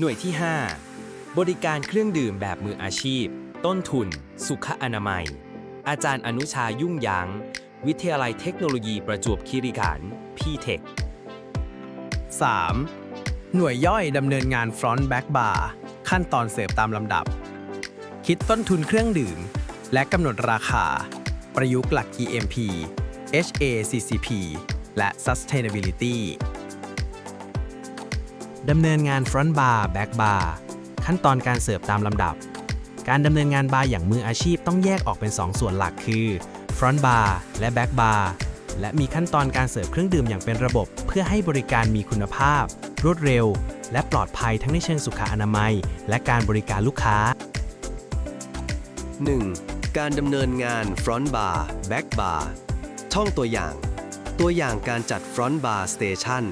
หน่วยที่ 5 บริการเครื่องดื่มแบบมืออาชีพ ต้นทุน สุขอนามัย อาจารย์อนุชายุ่งยางวิทยาลัยเทคโนโลยีประจวบคีรีขันธ์พีเทค 3. หน่วยย่อยดำเนินงาน Front Back Bar ขั้นตอนเสิร์ฟตามลำดับ คิดต้นทุนเครื่องดื่ม และกำหนดราคา ประยุกต์หลัก EMP HACCP และ Sustainability ดำเนินงาน Front Bar Back Bar ขั้นตอนการเสิร์ฟตามลำดับ การดำเนินงานบาร์อย่างมืออาชีพต้องแยกออกเป็น 2 ส่วนหลักคือ Front Bar และ Back Bar และมีขั้นตอนการเสิร์ฟเครื่องดื่มอย่างเป็นระบบ เพื่อให้บริการมีคุณภาพ รวดเร็ว และปลอดภัยทั้งในเชิงสุขอนามัย และการบริการลูกค้า 1. การดำเนินงาน Front Bar Back Bar ช่องตัวอย่าง ตัวอย่างการจัด Front Bar Station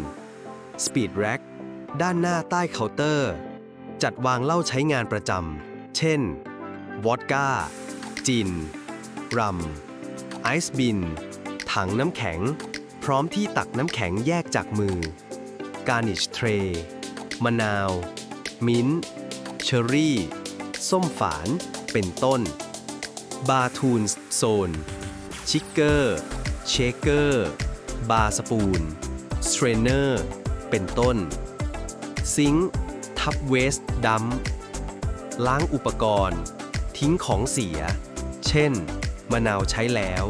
Speed Rack ด้านหน้าใต้เคาน์เตอร์ จัดวางเหล้าใช้งานประจำ เช่น วอดก้า จิน รัม ไอซ์บิน ถังน้ำแข็ง พร้อมที่ตักน้ำแข็งแยกจากมือ Garnish Tray มะนาว มิ้นเชอร์รี่ ส้มฝาน เป็นต้น บาร์ทูนโซน ชิกเกอร์ เชเกอร์ บาร์สปูน สเตรนเนอร์ เป็นต้น ซิงค์ทับเวสดัมล้างอุปกรณ์ ทิ้งของเสีย เช่น มะนาวใช้แล้ว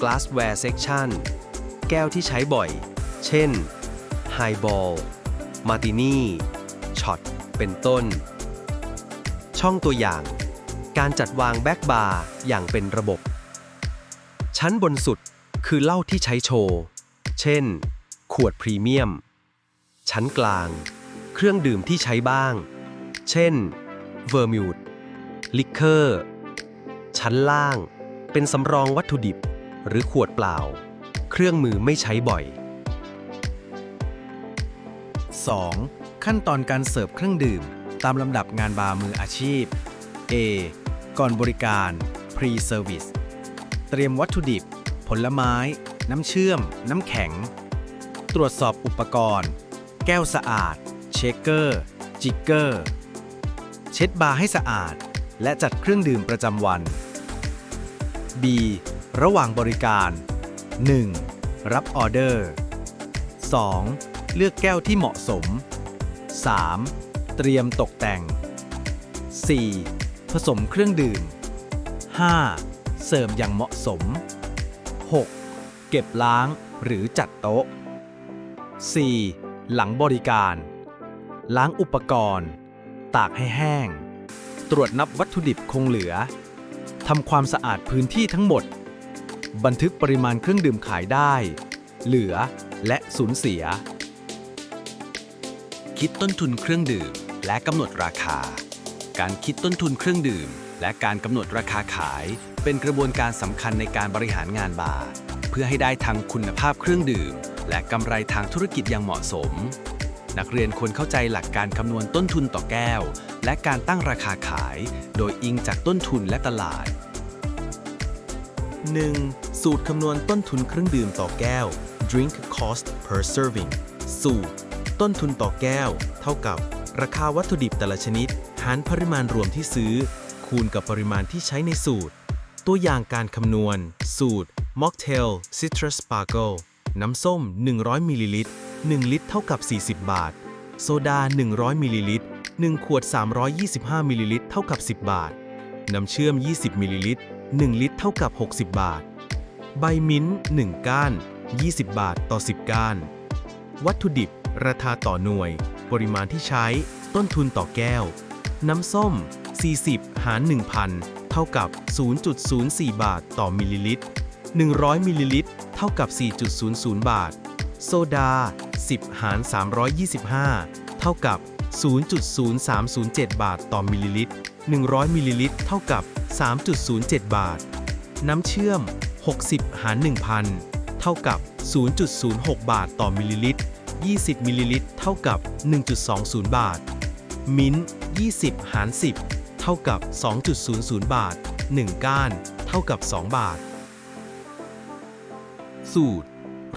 glassware section แก้วที่ใช้บ่อย เช่น highball มาตินี่ช็อตเป็นต้น ช่องตัวอย่าง การจัดวางแบ็กบาร์อย่างเป็นระบบ ชั้นบนสุดคือเหล้าที่ใช้โชว์ เช่น ขวดพรีเมียม ชั้นกลาง เครื่องดื่มที่ใช้บ้าง เช่น เวอร์มิวดลิเคอร์ ชั้นล่าง เป็นสำรองวัตถุดิบ หรือขวดเปล่า เครื่องมือไม่ใช้บ่อย 2. ขั้นตอนการเสิร์ฟเครื่องดื่ม ตามลำดับงานบาร์มืออาชีพ A ก่อนบริการ Pre-Service เตรียมวัตถุดิบ ผลไม้ น้ำเชื่อม น้ำแข็ง ตรวจสอบอุปกรณ์ แก้วสะอาด คเกอร์ จิกเกอร์ เช็ดบาร์ให้สะอาด และจัดเครื่องดื่มประจำวัน B ระหว่างบริการ 1. รับออเดอร์ 2. เลือกแก้วที่เหมาะสม 3. เตรียมตกแต่ง 4. ผสมเครื่องดื่ม 5. เสิร์ฟอย่างเหมาะสม 6. เก็บล้างหรือจัดโต๊ะ 4. หลังบริการ ล้างอุปกรณ์ ตากให้แห้ง ตรวจนับวัตถุดิบคงเหลือทำความสะอาดพื้นที่ทั้งหมด บันทึกปริมาณเครื่องดื่มขายได้ เหลือและสูญเสีย คิดต้นทุนเครื่องดื่มและกำหนดราคา การคิดต้นทุนเครื่องดื่ม และการกำหนดราคาขาย เป็นกระบวนการสำคัญในการบริหารงานบาร์เพื่อให้ได้ทั้งคุณภาพเครื่องดื่ม และกำไรทางธุรกิจอย่างเหมาะสม นักเรียนควรเข้าใจหลักการคำนวณต้นทุนต่อแก้ว และการตั้งราคาขาย โดยอิงจากต้นทุนและตลาด 1. สูตรคำนวณต้นทุนเครื่องดื่มต่อแก้ว drink cost per serving สูตร ต้นทุนต่อแก้ว เท่ากับ ราคาวัตถุดิบแต่ละชนิด หารปริมาณรวมที่ซื้อ คูณกับปริมาณที่ใช้ในสูตร ตัวอย่างการคำนวณ สูตร Mocktail Citrus Sparkle น้ำส้ม 100มิลลิลิตร1ลิตรเท่ากับ 40 บาท โซดา 100มิลลิลิตร1ขวด 325มิลลิลิตรเท่ากับ 10 บาท น้ำเชื่อม 20มิลลิลิตร1ลิตรเท่ากับ 60 บาท ใบมิ้นท์1ก้าน 20 บาทต่อ 10 ก้าน วัตถุดิบ ราคาต่อหน่วย ปริมาณที่ใช้ ต้นทุนต่อแก้ว น้ำส้ม 40 หาร 1,000 เท่ากับ 0.04 บาทต่อมิลลิลิตร100มิลลิลิตร เท่ากับ 4.00 บาท โซดา 10 หาร 325 เท่ากับ 0.0307 บาทต่อมิลลิลิตร 100 มิลลิลิตร เท่ากับ 3.07 บาท น้ำเชื่อม 60 หาร 1,000 เท่ากับ 0.06 บาทต่อมิลลิลิตร 20 มิลลิลิตร เท่ากับ 1.20 บาท มิ้นท์20 หาร 10 เท่ากับ 2.00 บาท 1 ก้าน เท่ากับ 2 บาท สูตร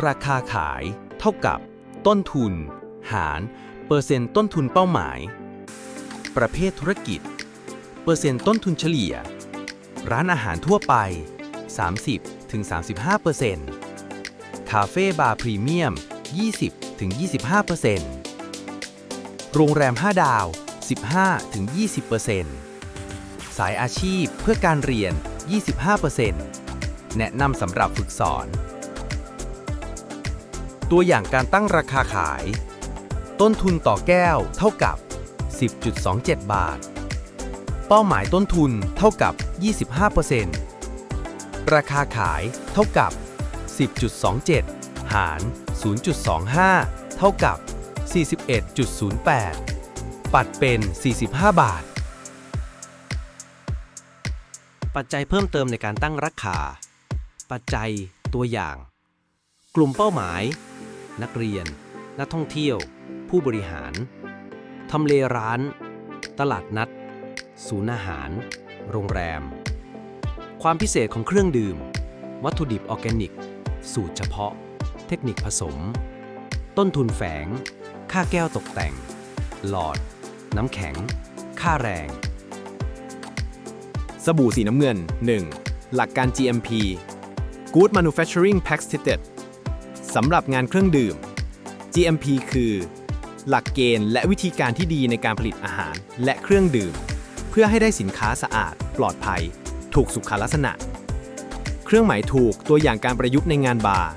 ราคาขาย เท่ากับ ต้นทุน หาร เปอร์เซ็นต์ต้นทุนเป้าหมาย ประเภทธุรกิจ เปอร์เซ็นต์ต้นทุนเฉลี่ย ร้านอาหารทั่วไป 30-35%เปอร์เซ็นต์คาเฟ่บาร์พรีเมียม 20-25%เปอร์เซ็นต์โรงแรม 5 ดาว 15-20%เปอร์เซ็นต์สายอาชีพเพื่อการเรียน 25%เปอร์เซ็นต์แนะนำสำหรับฝึกสอน ตัวอย่างการตั้งราคาขาย ต้นทุนต่อแก้วเท่ากับ 10.27 บาท เป้าหมายต้นทุนเท่ากับ 25%ราคาขายเท่ากับ 10.27 หาร 0.25 เท่ากับ 41.08 ปัดเป็น 45 บาท ปัจจัยเพิ่มเติมในการตั้งราคา ปัจจัยตัวอย่าง กลุ่มเป้าหมาย นักเรียน นักท่องเที่ยว ผู้บริหาร ทำเลร้าน ตลาดนัด ศูนย์อาหาร โรงแรม ความพิเศษของเครื่องดื่ม วัตถุดิบออร์แกนิก สูตรเฉพาะ เทคนิคผสม ต้นทุนแฝง ค่าแก้วตกแต่ง หลอด น้ำแข็ง ค่าแรง สบู่สีน้ำเงิน 1. หลักการ GMP Good Manufacturing Practices สำหรับงานเครื่องดื่ม GMP คือ หลักเกณฑ์และวิธีการที่ดีในการผลิตอาหารและเครื่องดื่ม เพื่อให้ได้สินค้าสะอาด ปลอดภัย ถูกสุขลักษณะ เครื่องหมายถูกตัวอย่างการประยุกต์ในงานบาร์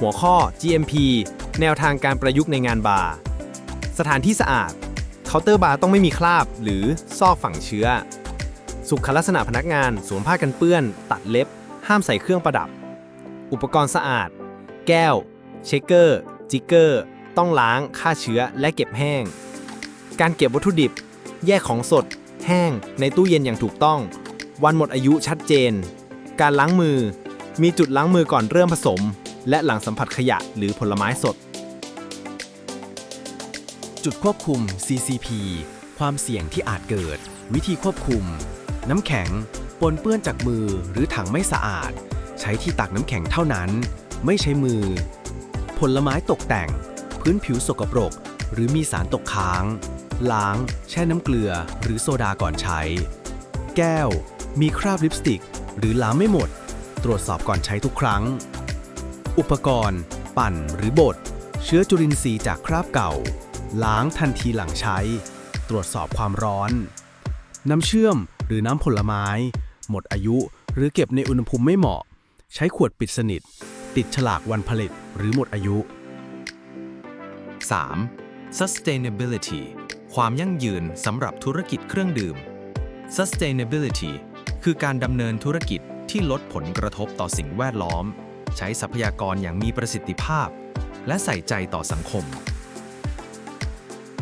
หัวข้อ GMP แนวทางการประยุกต์ในงานบาร์สถานที่สะอาดเคาน์เตอร์บาร์ต้องไม่มีคราบ หรือซอกฝังเชื้อ สุขลักษณะพนักงานสวมผ้ากันเปื้อน ตัดเล็บ ห้ามใส่เครื่องประดับ อุปกรณ์สะอาด แก้ว เชคเกอร์ จิกเกอร์ ต้องล้าง ฆ่าเชื้อ และเก็บแห้ง การเก็บวัตถุดิบ แยกของสด แห้ง ในตู้เย็นอย่างถูกต้อง วันหมดอายุชัดเจน การล้างมือ มีจุดล้างมือก่อนเริ่มผสม และหลังสัมผัสขยะหรือผลไม้สด จุดควบคุม CCP ความเสี่ยงที่อาจเกิด วิธีควบคุม น้ำแข็ง ปนเปื้อนจากมือหรือถังไม่สะอาด ใช้ที่ตักน้ำแข็งเท่านั้น ไม่ใช้มือ ผลไม้ตกแต่ง พื้นผิวสกปรก หรือมีสารตกค้าง ล้าง แช่น้ำเกลือ หรือโซดาก่อนใช้ แก้ว มีคราบลิปสติก หรือล้างไม่หมด ตรวจสอบก่อนใช้ทุกครั้ง อุปกรณ์ ปั่นหรือบด เชื้อจุลินทรีย์จากคราบเก่า ล้างทันทีหลังใช้ ตรวจสอบความร้อน น้ำเชื่อมหรือน้ำผลไม้ หมดอายุหรือเก็บในอุณหภูมิไม่เหมาะ ใช้ขวดปิดสนิท ติดฉลากวันผลิตหรือหมดอายุ 3. sustainability ความยั่งยืนสำหรับธุรกิจเครื่องดื่ม sustainability คือการดำเนินธุรกิจที่ลดผลกระทบต่อสิ่งแวดล้อม ใช้ทรัพยากรอย่างมีประสิทธิภาพ และใส่ใจต่อสังคม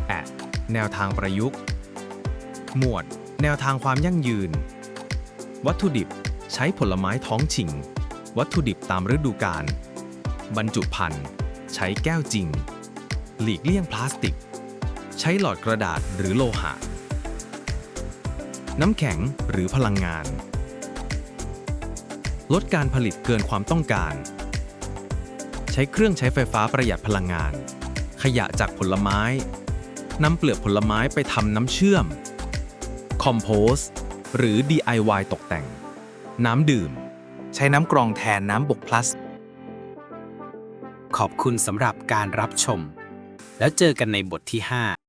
แอดแนวทางประยุกต์ หมวด แนวทางความยั่งยืน วัตถุดิบ ใช้ผลไม้ท้องถิ่น วัตถุดิบตามฤดูกาลบรรจุภัณฑ์ใช้แก้วจริง หลีกเลี่ยงพลาสติก ใช้หลอดกระดาษหรือโลหะ น้ำแข็งหรือพลังงาน ลดการผลิตเกินความต้องการ ใช้เครื่องใช้ไฟฟ้าประหยัดพลังงาน ขยะจากผลไม้นำเปลือกผลไม้ไปทำน้ำเชื่อม คอมโพสหรือ DIY ตกแต่ง น้ำดื่ม ใช้น้ำกรองแทนน้ำบกพลัส ขอบคุณสำหรับการรับชม แล้วเจอกันในบทที่ 5